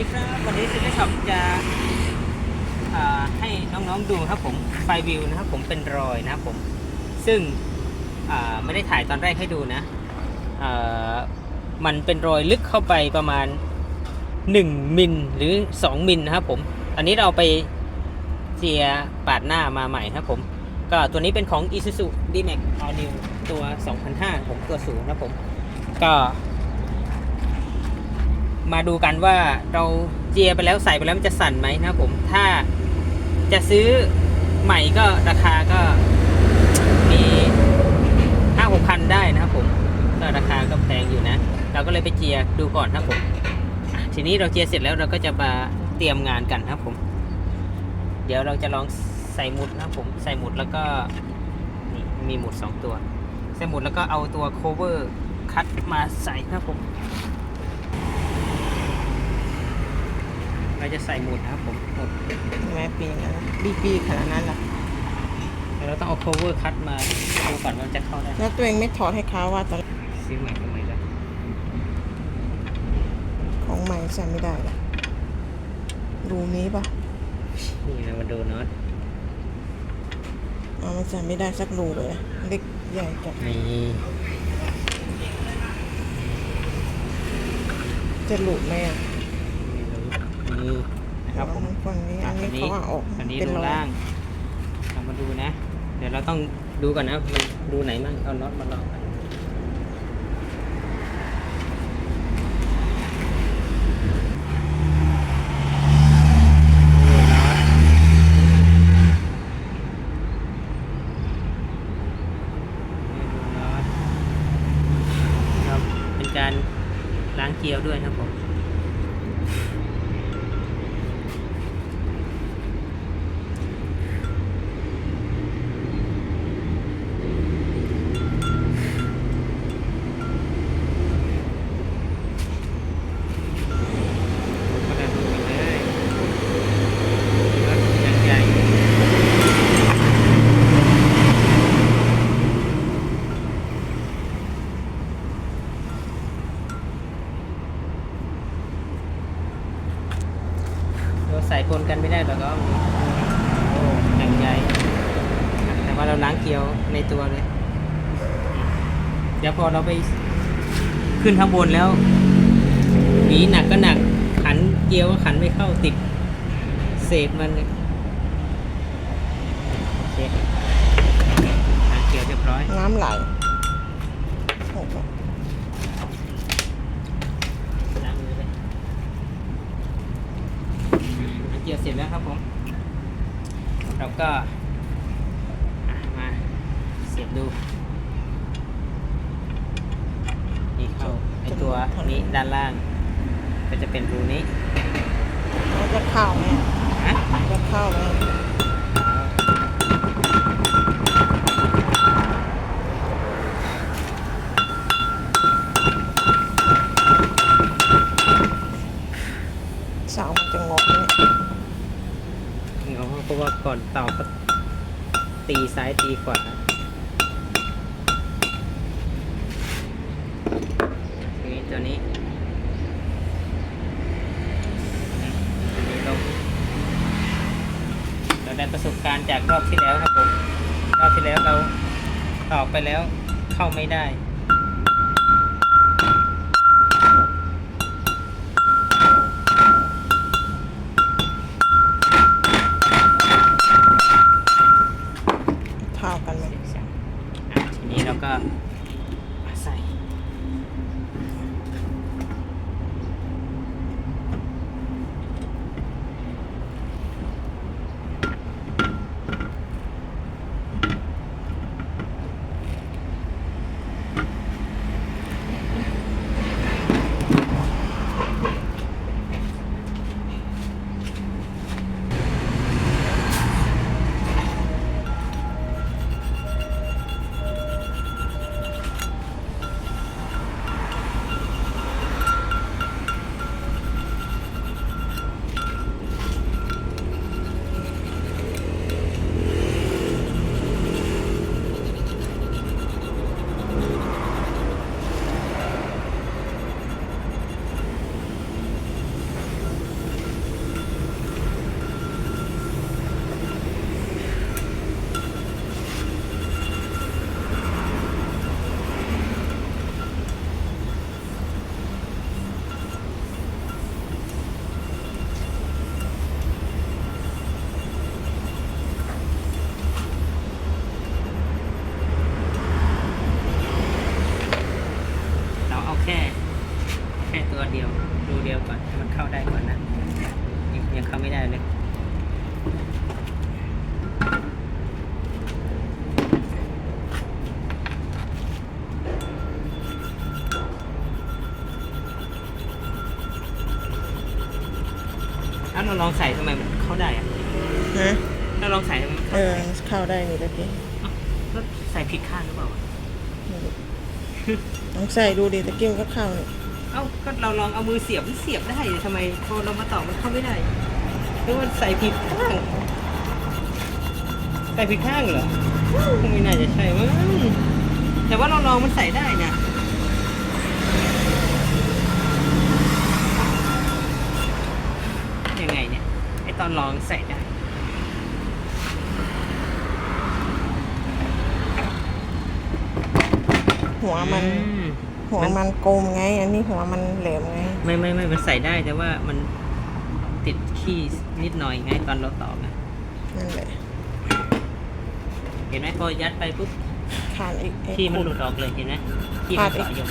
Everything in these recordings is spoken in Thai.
ดีครับ วันนี้ซิลช็อปจะให้น้องๆดูครับผมไฟวิวนะครับผมเป็นรอยนะครับผมซึ่งไม่ได้ถ่ายตอนแรกให้ดูนะมันเป็นรอยลึกเข้าไปประมาณ 1 มิลหรือ 2 มิลนะครับผมอันนี้เราไปเจียร์ปาดหน้ามาใหม่ครับผมก็ตัวนี้เป็นของ Isuzu D-Max All New ตัว 2005ผมตัวสูงนะครับผมก็ มาดูกันว่าเราเจียไปแล้วใส่ไปแล้วมันจะสั่นไหมนะครับผม ถ้าจะซื้อใหม่ก็ราคาก็มีห้าหกพันได้นะครับผม ก็ราคาก็แพงอยู่นะ เราก็เลยไปเจียดูก่อนนะครับผมทีนี้เราเจียเสร็จแล้วเราก็จะมาเตรียมงานกันนะครับผม เดี๋ยวเราจะลองใส่หมุดนะครับผมใส่หมุดแล้วก็มีหมุดสองตัว ใส่หมุดแล้วก็เอาตัว cover คัดมาใส่นะครับผม เรา จะใส่หมุดนะครับผมหมุดแม่ปีนั้นบีบีขนาดนั้นล่ะแล้วเราต้องเอา cover คัดมาดูก่อนว่ามันจะเข้าได้แล้วตัวเองไม่ถอดให้เขาว่าตอนซื้อใหม่ก็ไม่ได้ของใหม่ใส่ไม่ได้ล่ะรูนี้ปะนี่เรามาดูเนาะเอามันใส่ไม่ได้สักรูเลยอะเล็กใหญ่จัดนี่จะหลุดไหมอะ นี่นะครับผมฝั่งนี้อันนี้อันนี้เขาเอาออกอันนี้เป็นดูรอยล่างเรามาดูนะ เดี๋ยวเราต้องดูก่อนนะมันดูไหนมั่งเอาน็อตมาลองกันดูน็อตนี่ดูน็อตครับเป็นการล้างเกลียวด้วยนะครับผม ก็เดินดูไปเลยรถยังใหญ่เราใส่ปนกันไม่ได้หรอกก็โอ้ยังใหญ่ แต่ ว่าเราล้างเกลียวในตัวเลย เดี๋ยวพอเราไปขึ้นข้างบนแล้วหนีหนักก็หนัก ขันเกลียวก็ขันไม่เข้าติดเศษมันเนี่ยโอเคหางเกียวเรียบร้อย น้ำไหลหกล้างมือเลยหางเกียวเสร็จแล้วครับผมเราก็ ดูนี่เข้าไอตัวนี้ด้านล่าง ก็จะเป็นรูนี้แล้วจะเข้าไหมอะฮะจะเข้าไหมเสามันจะงอไหมเนี่ยเงาเพราะว่าก่อนต่อก็ตีซ้ายตีขวานี่ ตัวนี้ตัวนี้ลงเราได้ประสบการณ์จากรอบที่แล้วครับผม รอบที่แล้วเราตอกไปแล้วเข้าไม่ได้ ไม่ได้เลยเอ้าเราลองใส่ทำไมมันเข้าได้อะฮะเราลองใส่ทำไมมันเอเข้าอได้เข้าได้นี่ตะกี้ก็ใส่ผิดข้างหรือเปล่าไม่รู้ลองใส่ดูดิตะกี้มันก็เข้านี่เอ้าก็เราลองเอามือเสียบมันเสียบได้ทำไมพอเรามาต่อมันเข้าไม่ได้ห รือว่าใส่ผิดข้าง ใส่ผิดข้างเหรอไม่น่าจะใช่มั้งแต่ว่าเราลองมันใส่ได้นะยังไงเนี่ยไอตอนลองใส่ได้หัวมันอืมหัวมันกลมไง อันนี้หัวมันแหลมไง ไม่ไม่ไม่มันใส่ได้แต่ว่ามัน ติดขี้นิดหน่อยไงตอนเราต่อไงนั่นแหละเห็นไหมพอยัดไปปุ๊บขาดอีกไอ้ขี้มันขุดหลุดออกเลยเห็นไหมขี้ขามัดนอีกเกาะอยู่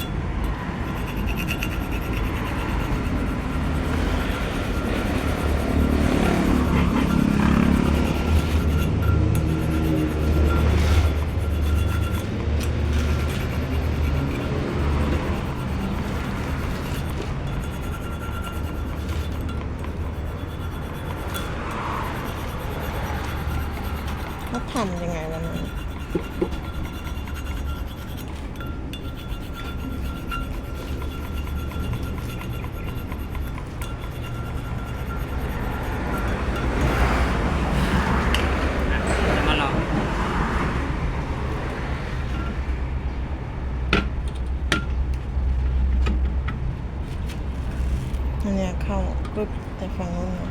อันเนี้ยเข้าปุ๊บแต่ฝั่งนู้นเนี่ย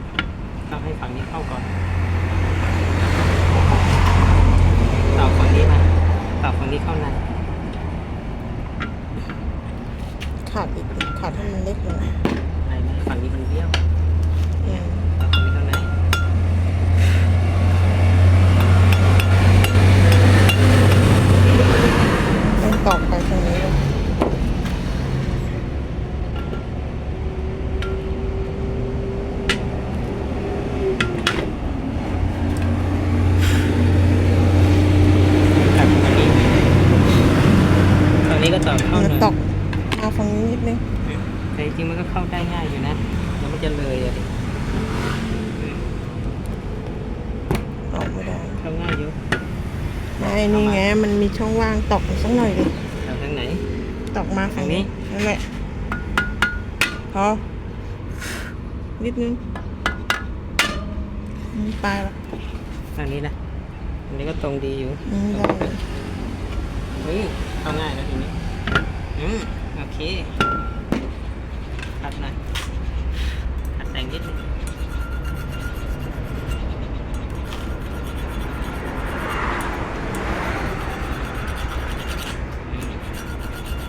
ต้องให้ฝั่งนี้เข้าก่อนต่อฝั่งนี้มาต่อฝั่งนี้เข้าในขาดอีกขาดให้มันเล็กลงในในฝั่งนี้มันเบี้ยว อืม ต่อฝั่งนี้เข้าใน ต้องตอกไปตรงนี้เลย ตัดฝั่งนี้ ฝั่งนี้ก็ต่อเข้ามันหน่อยตอกเอาฝั่งนี้นิดนึงแต่จริงๆมันก็เข้าได้ง่ายอยู่นะ แล้วมันจะเลยอะดิออกไม่ได้ เข้าง่ายอยู่ไม่นี่ไง มันมีช่องว่างตอกสักหน่อยดิเอาทางไหนตอกมาฝั่งฝั่งนี้นี้นั่นแหละพอนิดนึงอืมปลายละทางนี้นะอันนี้ก็ตรงดีอยู่อืมได้เลยเฮ้ย เข้าง่ายแล้วทีนี้ อืมโอเคตัดหน่อยตัดแต่งนิดนึง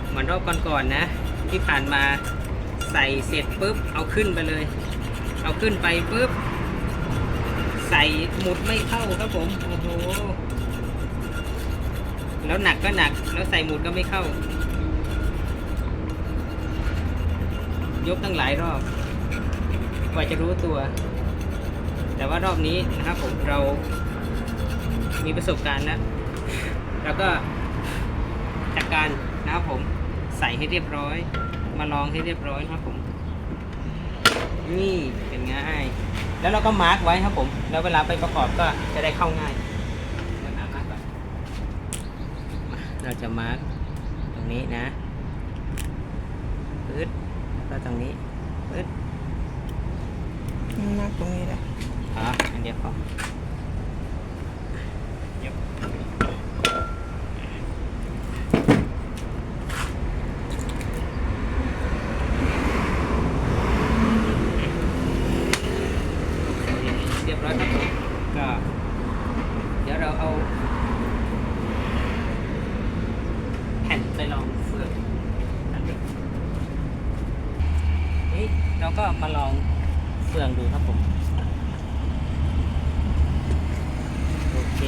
เหมือนรอบก่อนๆนะ ที่ผ่านมาใส่เสร็จปุ๊บ เอาขึ้นไปเลย เอาขึ้นไปปุ๊บ ใส่หมุดไม่เข้าครับผม โอ้โห แล้วหนักก็หนัก แล้วใส่หมุดก็ไม่เข้า ยกตั้งหลายรอบกว่าจะรู้ตัว แต่ว่ารอบนี้นะครับผมเรามีประสบการณ์แล้วแล้วก็จัดการนะครับผมใส่ให้เรียบร้อย มาลองให้เรียบร้อยนะครับผม นี่เป็นไงแล้วเราก็มาร์กไว้ครับผม แล้วเวลาไปประกอบก็จะได้เข้าง่ายเดี๋ยวนมาร์กก่าเราจะมาร์กตรงนี้นะ แล้วตรงนี้ปึ๊ดมากตรงนี้แหละอ๋ออันเดียวพอเดี๋ยวเรียบร้อยครับผมก็เดี๋ยวเราเอา เรก็มาลองเฟืองดูครับผม โอเค